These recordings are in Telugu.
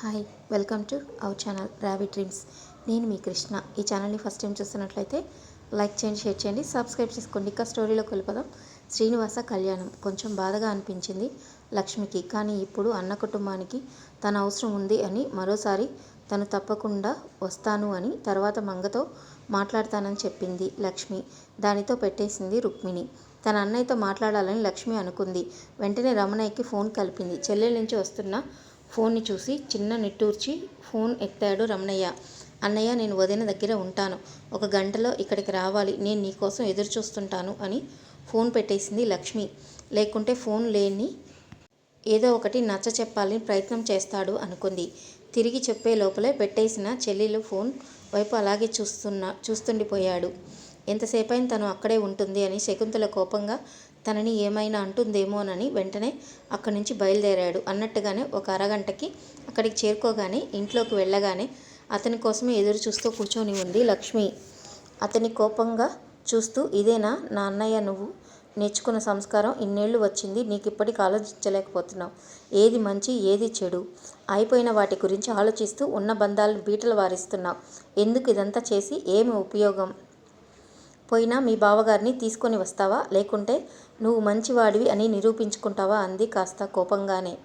Hi welcome to our channel Ravi dreams. నేను మీ కృష్ణ. ఈ ఛానల్ని ఫస్ట్ టైం చూస్తున్నట్లయితే లైక్ చేయండి షేర్ చేయండి సబ్స్క్రైబ్ చేసుకోండి. ఇంకా స్టోరీలోకి వెళ్ళిపోదాం శ్రీనివాస కళ్యాణం. కొంచెం బాధగా అనిపించింది లక్ష్మికి. కానీ ఇప్పుడు అన్న కుటుంబానికి తన అవసరం ఉంది అని మరోసారి తను తప్పకుండా వస్తాను అని తర్వాత మంగతో మాట్లాడతానని చెప్పింది లక్ష్మి. దానితో పెట్టేసింది రుక్మిణి. తన అన్నయ్యతో మాట్లాడాలని లక్ష్మి అనుకుంది. వెంటనే రమణయ్యకి ఫోన్ కలిపింది. చెల్లెల నుంచి వస్తున్న ఫోన్ని చూసి చిన్న నిట్టూర్చి ఫోన్ ఎత్తాడు రమణయ్య. అన్నయ్య నేను వదిన దగ్గర ఉంటాను. ఒక గంటలో ఇక్కడికి రావాలి. నేను నీకోసం ఎదురు చూస్తుంటాను అని ఫోన్ పెట్టేసింది లక్ష్మి. లేకుంటే ఫోన్ లేని ఏదో ఒకటి నచ్చ చెప్పాలని ప్రయత్నం చేస్తాడు అనుకుంది. తిరిగి చెప్పే లోపలే పెట్టేసిన చెల్లెలు ఫోన్ వైపు అలాగే చూస్తున్న చూస్తుండిపోయాడు. ఎంతసేపైన తను అక్కడే ఉంటుంది అని శకుంతల కోపంగా తనని ఏమైనా అంటుందేమోనని వెంటనే అక్కడి నుంచి బయలుదేరాడు. అన్నట్టుగానే ఒక అరగంటకి అక్కడికి చేరుకోగానే ఇంట్లోకి వెళ్ళగానే అతని కోసమే ఎదురు చూస్తూ కూర్చొని ఉంది లక్ష్మి. అతని కోపంగా చూస్తూ ఇదేనా నా అన్నయ్య నువ్వు? నేర్చుకున్న సంస్కారం ఇన్నేళ్ళు వచ్చింది నీకు ఇప్పటికి ఆలోచించలేకపోతున్నావు. ఏది మంచి ఏది చెడు? అయిపోయిన వాటి గురించి ఆలోచిస్తూ ఉన్న బంధాలను బీటలు వారిస్తున్నావు. ఎందుకు ఇదంతా చేసి? ఏమి ఉపయోగం? పోయినా మీ బావగారిని తీసుకొని వస్తావా? లేకుంటే నువ్వు మంచివాడివి అని నిరూపించుకుంటావా? అంది కాస్త కోపంగానే.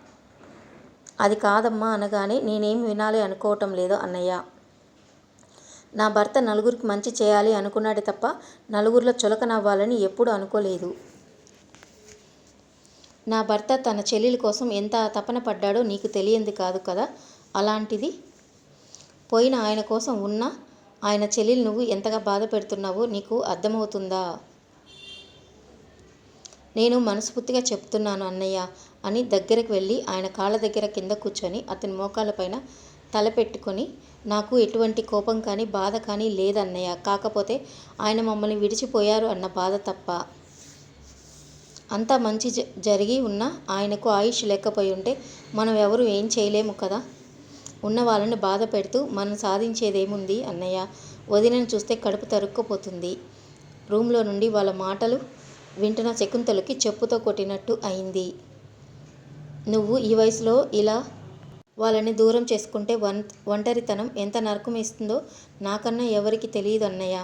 అది కాదమ్మా అనగానే నేనేం వినాలి అనుకోవటం లేదు అన్నయ్య. నా భర్త నలుగురికి మంచి చేయాలి అనుకున్నాడే తప్ప నలుగురిలో చులకనవ్వాలని ఎప్పుడు అనుకోలేదు. నా భర్త తన చెల్లెల కోసం ఎంత తపన పడ్డాడో నీకు తెలియంది కాదు కదా? అలాంటిది? పోయిన ఆయన కోసం ఉన్న ఆయన చెల్లెలు నువ్వు ఎంతగా బాధ పెడుతున్నావో నీకు అర్థమవుతుందా? నేను మనస్ఫూర్తిగా చెప్తున్నాను అన్నయ్య అని దగ్గరకు వెళ్ళి ఆయన కాళ్ళ దగ్గర కింద కూర్చొని అతని మోకాళ్ళపైన తలపెట్టుకొని నాకు ఎటువంటి కోపం కానీ బాధ కానీ లేదన్నయ్య. కాకపోతే ఆయన మమ్మల్ని విడిచిపోయారు అన్న బాధ తప్ప. అంతా మంచి జరిగి ఉన్న ఆయనకు ఆయుష్ లేకపోయి ఉంటే మనం ఎవరు ఏం చేయలేము కదా? ఉన్న వాళ్ళని బాధ పెడుతూ మనం సాధించేదేముంది అన్నయ్య? వదినని చూస్తే కడుపు తరుక్కుపోతుంది. రూమ్లో నుండి వాళ్ళ మాటలు వింటున్న శకుంతలకి చెప్పుతో కొట్టినట్టు అయింది. నువ్వు ఈ వయసులో ఇలా వాళ్ళని దూరం చేసుకుంటే వన్ ఒంటరితనం ఎంత నరకం ఇస్తుందో నాకన్నా ఎవరికి తెలియదు అన్నయ్య.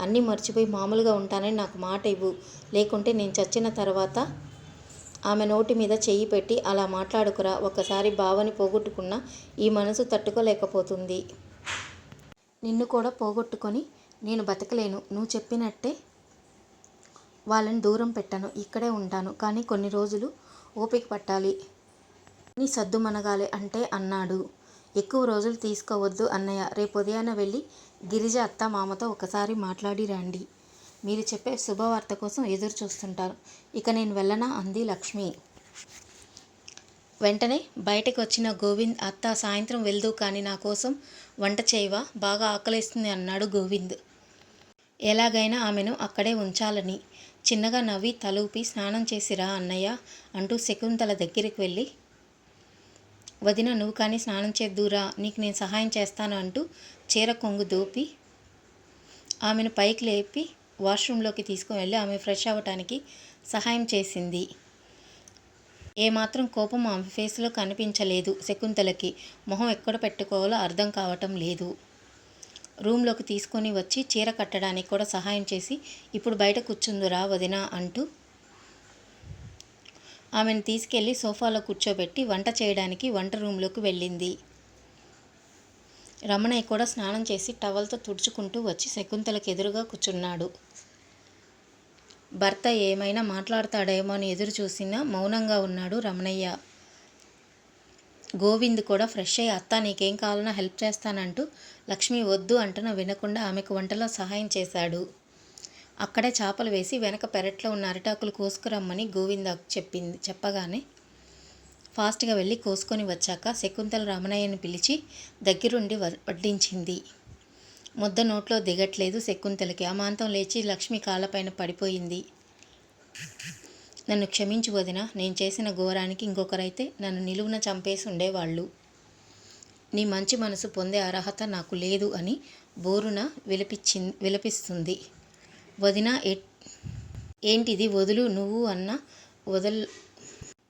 అన్నీ మర్చిపోయి మామూలుగా ఉంటానని నాకు మాట ఇవ్వు లేకుంటే నేను చచ్చిన తర్వాత ఆమె నోటి మీద చెయ్యి పెట్టి అలా మాట్లాడుకురా. ఒక్కసారి బావని పోగొట్టుకున్న ఈ మనసు తట్టుకోలేకపోతుంది. నిన్ను కూడా పోగొట్టుకొని నేను బతకలేను. నువ్వు చెప్పినట్టే వాళ్ళని దూరం పెట్టాను. ఇక్కడే ఉంటాను. కానీ కొన్ని రోజులు ఓపిక పట్టాలి. నీ సద్దు మనగాలి అంటే అన్నాడు. ఎక్కువ రోజులు తీసుకోవద్దు అన్నయ్య. రేపు ఉదయాన వెళ్ళి గిరిజ అత్త మామతో ఒకసారి మాట్లాడి రండి. మీరు చెప్పే శుభవార్త కోసం ఎదురు చూస్తుంటారు. ఇక నేను వెళ్ళనా? అంది లక్ష్మి. వెంటనే బయటకు వచ్చిన గోవింద్ అత్త సాయంత్రం వెళ్దు కానీ నా కోసం వంట చేయవా? బాగా ఆకలిస్తుంది అన్నాడు గోవింద్. ఎలాగైనా ఆమెను అక్కడే ఉంచాలని. చిన్నగా నవ్వి తలూపి స్నానం చేసిరా అన్నయ్య? అంటూ శకుంతల దగ్గరికి వెళ్ళి వదిన నువ్వు కానీ స్నానం చేద్దురా నీకు నేను సహాయం చేస్తాను అంటూ చీర కొంగు దోపి ఆమెను పైకి లేపి వాష్రూమ్లోకి తీసుకుని వెళ్ళి ఆమె ఫ్రెష్ అవ్వటానికి సహాయం చేసింది. ఏమాత్రం కోపం ఆమె ఫేస్లో కనిపించలేదు శకుంతలకి. మొహం ఎక్కడ పెట్టుకోవాలో అర్థం కావటం లేదు. రూమ్లోకి తీసుకొని వచ్చి చీర కట్టడానికి కూడా సహాయం చేసి ఇప్పుడు బయట కూర్చుందురా వదినా అంటూ ఆమెను తీసుకెళ్ళి సోఫాలో కూర్చోబెట్టి వంట చేయడానికి వంట రూమ్లోకి వెళ్ళింది. రమణయ్య కూడా స్నానం చేసి టవల్తో తుడుచుకుంటూ వచ్చి శకుంతలకు ఎదురుగా కూర్చున్నాడు. భర్త ఏమైనా మాట్లాడతాడేమో అని ఎదురు చూసినా మౌనంగా ఉన్నాడు రమణయ్య. గోవింద్ కూడా ఫ్రెష్ అయ్యి అత్త నీకేం కావాలన్నా హెల్ప్ చేస్తానంటూ లక్ష్మి వద్దు అంటున్న వినకుండా ఆమెకు వంటలో సహాయం చేశాడు. అక్కడే చేపలు వేసి వెనక పెరట్లో ఉన్న అరిటాకులు కోసుకురమ్మని గోవింద చెప్పింది చెప్పగానే ఫాస్ట్గా వెళ్ళి కోసుకొని వచ్చాక శకుంతల రమణయ్యను పిలిచి దగ్గరుండి వడ్డించింది. ముద్ద నోట్లో దిగట్లేదు శకుంతలకి. అమాంతం లేచి లక్ష్మి కాళ్ళపైన పడిపోయింది. నన్ను క్షమించి వదిన నేను చేసిన ఘోరానికి ఇంకొకరైతే నన్ను నిలువున చంపేసి ఉండేవాళ్ళు. నీ మంచి మనసు పొందే అర్హత నాకు లేదు అని బోరున విలపించి విలపిస్తుంది. వదిన ఏంటిది వదులు నువ్వు అన్న వదల్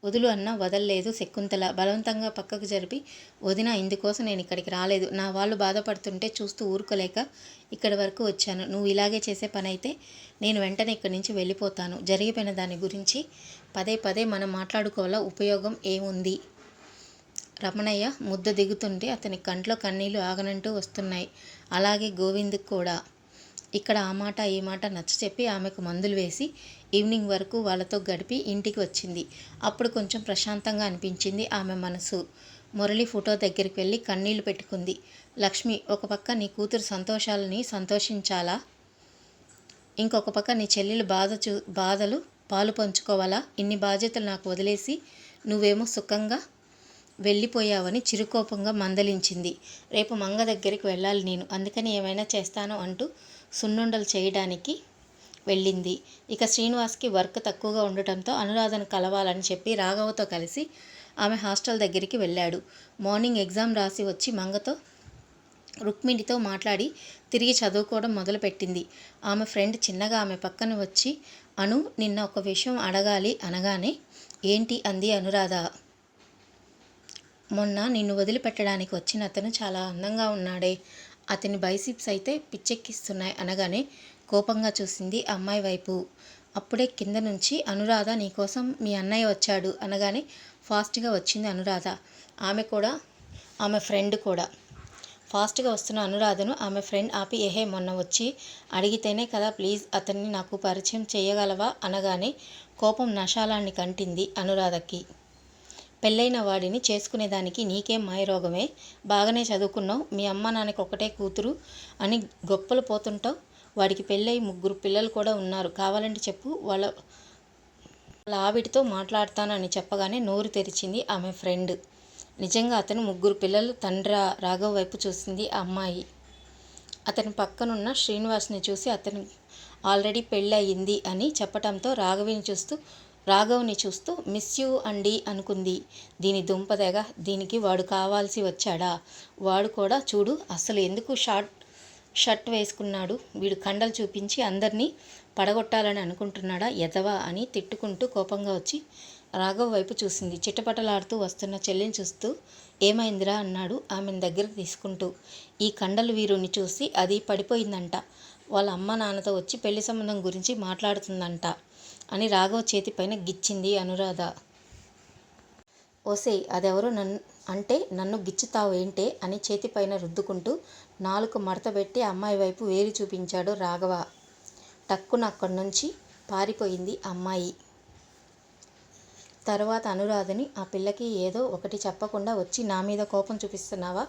వదులు అన్న వదల్లేదు శకుంతల. బలవంతంగా పక్కకు జరిపి వదిన ఇందుకోసం నేను ఇక్కడికి రాలేదు. నా వాళ్ళు బాధపడుతుంటే చూస్తూ ఊరుకోలేక ఇక్కడి వరకు వచ్చాను. నువ్వు ఇలాగే చేసే పని అయితే నేను వెంటనే ఇక్కడి నుంచి వెళ్ళిపోతాను. జరిగిపోయిన దాని గురించి పదే పదే మనం మాట్లాడుకోవాల? ఉపయోగం ఏముంది? రమణయ్య ముద్ద దిగుతుంటే అతని కంట్లో కన్నీళ్ళు ఆగనంటూ వస్తున్నాయి. అలాగే గోవింద్ కూడా. ఇక్కడ ఆ మాట ఈ మాట నచ్చ చెప్పి ఆమెకు మందులు వేసి ఈవినింగ్ వరకు వాళ్ళతో గడిపి ఇంటికి వచ్చింది. అప్పుడు కొంచెం ప్రశాంతంగా అనిపించింది ఆమె మనసు. మురళి ఫోటో దగ్గరికి వెళ్ళి కన్నీళ్ళు పెట్టుకుంది. లక్ష్మి ఒక పక్క నీ కూతురు సంతోషాలని సంతోషించాలా? ఇంకొక పక్క నీ చెల్లెలు బాధ చూ బాధలు పాలు పంచుకోవాలా? ఇన్ని బాధ్యతలు నాకు వదిలేసి నువ్వేమో సుఖంగా వెళ్ళిపోయావని చిరుకోపంగా మందలించింది. రేపు మంగ దగ్గరికి వెళ్ళాలి నేను అందుకని ఏమైనా చేస్తాను అంటూ సున్నుండలు చేయడానికి వెళ్ళింది. ఇక శ్రీనివాస్కి వర్క్ తక్కువగా ఉండటంతో అనురాధను కలవాలని చెప్పి రాఘవతో కలిసి ఆమె హాస్టల్ దగ్గరికి వెళ్ళాడు. మార్నింగ్ ఎగ్జామ్ రాసి వచ్చి మంగతో రుక్మిణితో మాట్లాడి తిరిగి చదువుకోవడం మొదలుపెట్టింది. ఆమె ఫ్రెండ్ చిన్నగా ఆమె పక్కన వచ్చి అను నిన్న ఒక విషయం అడగాలి అనగానే ఏంటి అంది అనురాధ. మొన్న నిన్ను వదిలిపెట్టడానికి వచ్చిన అతను చాలా అందంగా ఉన్నాడే. అతని బైసిప్స్ అయితే పిచ్చెక్కిస్తున్నాయి అనగానే కోపంగా చూసింది అమ్మాయి వైపు. అప్పుడే కింద నుంచి అనురాధ నీకోసం మీ అన్నయ్య వచ్చాడు అనగానే ఫాస్ట్గా వచ్చింది అనురాధ. ఆమె కూడా ఆమె ఫ్రెండ్ కూడా. ఫాస్ట్గా వస్తున్న అనురాధను ఆమె ఫ్రెండ్ ఆపి ఏహే మొన్న వచ్చి అడిగితేనే కదా ప్లీజ్ అతన్ని నాకు పరిచయం చేయగలవా? అనగానే కోపం నశాలాన్ని కంటింది అనురాధకి. పెళ్ళైన వాడిని చేసుకునేదానికి నీకేం మాయరోగమే? బాగానే చదువుకున్నావు. మీ అమ్మ నాన్నకి ఒకటే కూతురు అని గొప్పలు పోతుంటావు. వాడికి పెళ్ళై ముగ్గురు పిల్లలు కూడా ఉన్నారు. కావాలంటే చెప్పు. వాళ్ళ వాళ్ళ ఆవిడతో మాట్లాడతానని చెప్పగానే నోరు తెరిచింది ఆమె ఫ్రెండ్. నిజంగా అతను ముగ్గురు పిల్లలు తండ్రి రాఘవ్ వైపు చూసింది ఆ అమ్మాయి. అతని పక్కనున్న శ్రీనివాస్ని చూసి అతను ఆల్రెడీ పెళ్ళి అని చెప్పటంతో రాఘవిని చూస్తూ రాఘవ్ని చూస్తూ మిస్ యూ అండి అనుకుంది. దీని దుంపదెగ దీనికి వాడు కావాల్సి వచ్చాడా? వాడు కూడా చూడు అసలు ఎందుకు షార్ట్ షర్ట్ వేసుకున్నాడు? వీడు కండలు చూపించి అందరినీ పడగొట్టాలని అనుకుంటున్నాడా? ఎదవా? అని తిట్టుకుంటూ కోపంగా వచ్చి రాఘవ్ వైపు చూసింది. చిట్టపటలాడుతూ వస్తున్న చెల్లిని చూస్తూ ఏమైందిరా? అన్నాడు ఆమెను దగ్గర తీసుకుంటూ. ఈ కండలు వీరుని చూసి అది పడిపోయిందంట. వాళ్ళ అమ్మ నాన్నతో వచ్చి పెళ్ళి సంబంధం గురించి మాట్లాడుతుందంట. అని రాఘవ్ చేతిపైన గిచ్చింది అనురాధ. ఓసే అదెవరో నన్ను అంటే నన్ను గిచ్చుతావేంటే అని చేతిపైన రుద్దుకుంటూ నాలుగు మడతబెట్టి అమ్మాయి వైపు వేలు చూపించాడు రాఘవ. టక్కున అక్కడి నుంచి పారిపోయింది అమ్మాయి. తర్వాత అనురాధని ఆ పిల్లకి ఏదో ఒకటి చెప్పకుండా వచ్చి నా మీద కోపం చూపిస్తున్నావా?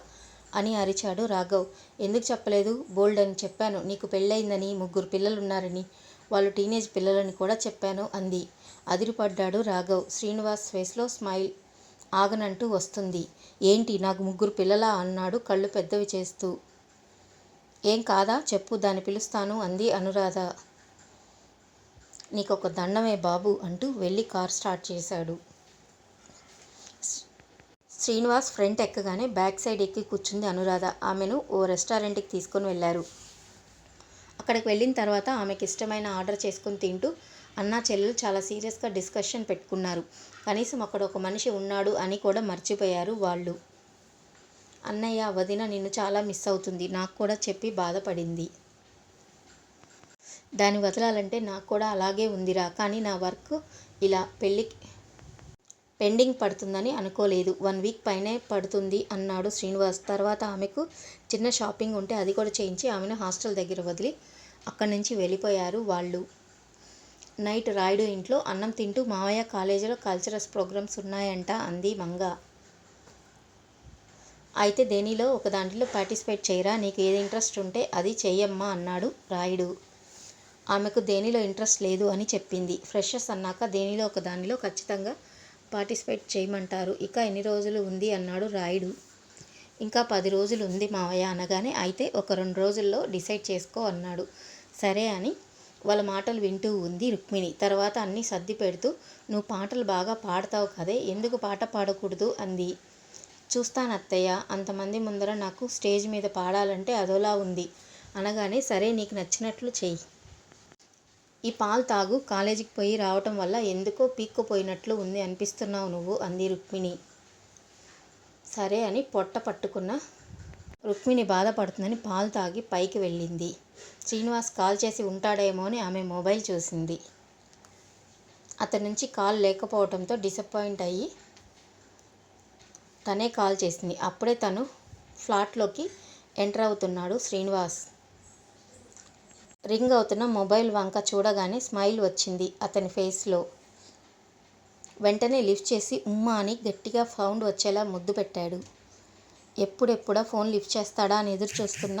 అని అరిచాడు రాఘవ్. ఎందుకు చెప్పలేదు? బోల్డ్ అని చెప్పాను. నీకు పెళ్ళయిందని ముగ్గురు పిల్లలున్నారని. వాళ్ళు టీనేజ్ పిల్లలని కూడా చెప్పాను అంది. అదిరిపడ్డాడు రాఘవ్. శ్రీనివాస్ ఫేస్లో స్మైల్ ఆగనంటూ వస్తుంది. ఏంటి నాకు ముగ్గురు పిల్లలా? అన్నాడు కళ్ళు పెద్దవి చేస్తూ. ఏం కాదా? చెప్పు దాన్ని పిలుస్తాను అంది అనురాధ. నీకొక దండమే బాబు అంటూ వెళ్ళి కార్ స్టార్ట్ చేశాడు. శ్రీనివాస్ ఫ్రంట్ ఎక్కగానే బ్యాక్ సైడ్ ఎక్కి కూర్చుంది అనురాధ. ఆమెను ఓ రెస్టారెంట్కి తీసుకొని వెళ్ళారు. అక్కడికి వెళ్ళిన తర్వాత ఆమెకి ఇష్టమైన ఆర్డర్ చేసుకొని తింటూ అన్నా చెల్లెలు చాలా సీరియస్గా డిస్కషన్ పెట్టుకున్నారు. కనీసం అక్కడ ఒక మనిషి ఉన్నాడు అని కూడా మర్చిపోయారు వాళ్ళు. అన్నయ్య వదిన నిన్ను చాలా మిస్ అవుతుంది. నాకు కూడా చెప్పి బాధపడింది. దాన్ని వదలాలంటే నాకు కూడా అలాగే ఉందిరా. కానీ నా వర్క్ ఇలా పెళ్ళికి పెండింగ్ పడుతుందని అనుకోలేదు. వన్ వీక్ పైనే పడుతుంది అన్నాడు శ్రీనివాస్. తర్వాత ఆమెకు చిన్న షాపింగ్ ఉంటే అది కూడా చేయించి ఆమెను హాస్టల్ దగ్గర వదిలి అక్కడి నుంచి వెళ్ళిపోయారు వాళ్ళు. నైట్ రాయుడు ఇంట్లో అన్నం తింటూ మావయ్య కాలేజీలో కల్చరల్స్ ప్రోగ్రామ్స్ ఉన్నాయంట అంది మంగ. అయితే దేనిలో ఒక దాంట్లో పార్టిసిపేట్ చేయరా? నీకు ఏది ఇంట్రెస్ట్ ఉంటే అది చెయ్యమ్మా అన్నాడు రాయుడు. ఆమెకు దేనిలో ఇంట్రెస్ట్ లేదు అని చెప్పింది. ఫ్రెషర్స్ అన్నాక దేనిలో ఒక దానిలో ఖచ్చితంగా పార్టిసిపేట్ చేయమంటారు. ఇక ఎన్ని రోజులు ఉంది అన్నాడు రాయుడు. ఇంకా పది రోజులు ఉంది మావయ్య అనగానే అయితే ఒక రెండు రోజుల్లో డిసైడ్ చేసుకో అన్నాడు. సరే అని వాళ్ళ మాటలు వింటూ ఉంది రుక్మిణి. తర్వాత అన్నీ సర్ది పెడుతూ నువ్వు పాటలు బాగా పాడతావు కదే ఎందుకు పాట పాడకూడదు? అంది. చూస్తాను అత్తయ్య అంతమంది ముందర నాకు స్టేజ్ మీద పాడాలంటే అదోలా ఉంది. అనగానే సరే నీకు నచ్చినట్లు చెయ్యి. ఈ పాలు తాగు కాలేజీకి పోయి రావటం వల్ల ఎందుకో పీక్కుపోయినట్లు ఉంది అనిపిస్తున్నావు నువ్వు అంది రుక్మిణి. సరే అని పొట్ట పట్టుకున్న రుక్మిణి బాధపడుతుందని పాలు తాగి పైకి వెళ్ళింది. శ్రీనివాస్ కాల్ చేసి ఉంటాడేమో అని ఆమె మొబైల్ చూసింది. అతని నుంచి కాల్ లేకపోవడంతో డిసప్పాయింట్ అయ్యి తనే కాల్ చేసింది. అప్పుడే తను ఫ్లాట్లోకి ఎంటర్ అవుతున్నాడు శ్రీనివాస్. రింగ్ అవుతున్న మొబైల్ వంక చూడగానే స్మైల్ వచ్చింది అతని ఫేస్లో. వెంటనే లిఫ్ట్ చేసి ఉమ్మా అని గట్టిగా సౌండ్ వచ్చేలా ముద్దు పెట్టాడు. ఎప్పుడెప్పుడా ఫోన్ లిఫ్ట్ చేస్తాడా అని ఎదురు చూస్తున్న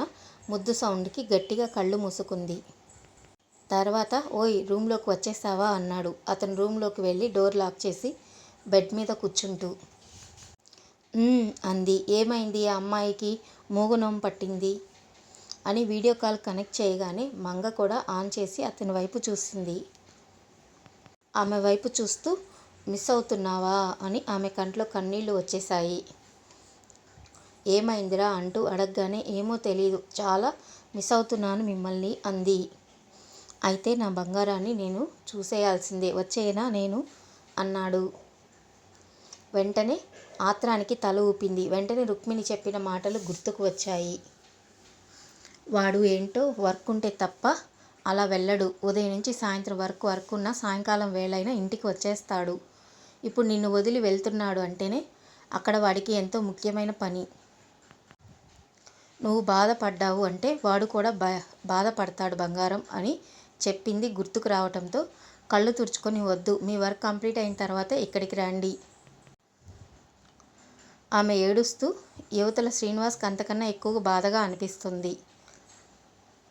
ముద్దు సౌండ్కి గట్టిగా కళ్ళు మూసుకుంది. తర్వాత ఓయ్ రూమ్లోకి వచ్చేసావా అన్నాడు. అతను రూమ్లోకి వెళ్ళి డోర్ లాక్ చేసి బెడ్ మీద కూర్చుంటూ. అంది. ఏమైంది? ఆ అమ్మాయికి మూగునోం పట్టింది? అని వీడియో కాల్ కనెక్ట్ చేయగానే మంగ కూడా ఆన్ చేసి అతని వైపు చూసింది. ఆమె వైపు చూస్తూ మిస్ అవుతున్నావా? అని ఆమె కంట్లో కన్నీళ్ళు వచ్చేశాయి. ఏమైందిరా? అంటూ అడగగానే ఏమో తెలియదు చాలా మిస్ అవుతున్నాను మిమ్మల్ని అంది. అయితే నా బంగారాన్ని నేను చూసేయాల్సిందే. వచ్చేనా నేను? అన్నాడు. వెంటనే ఆత్రానికి తల ఊపింది. వెంటనే రుక్మిణి చెప్పిన మాటలు గుర్తుకు వచ్చాయి. వాడు ఏంటో వర్క్ ఉంటే తప్ప అలా వెళ్ళడు. ఉదయం నుంచి సాయంత్రం వరకు వర్క్ ఉన్న సాయంకాలం వేళైనా ఇంటికి వచ్చేస్తాడు. ఇప్పుడు నిన్ను వదిలి వెళ్తున్నాడు అంటేనే అక్కడ వాడికి ఎంతో ముఖ్యమైన పని. నువ్వు బాధపడ్డావు అంటే వాడు కూడా బా బాధపడతాడు బంగారం అని చెప్పింది గుర్తుకు రావటంతో కళ్ళు తుడుచుకొని వద్దు. మీ వర్క్ కంప్లీట్ అయిన తర్వాత ఇక్కడికి రండి. ఆమె ఏడుస్తూ యువతల శ్రీనివాస్కి అంతకన్నా ఎక్కువగా బాధగా అనిపిస్తుంది.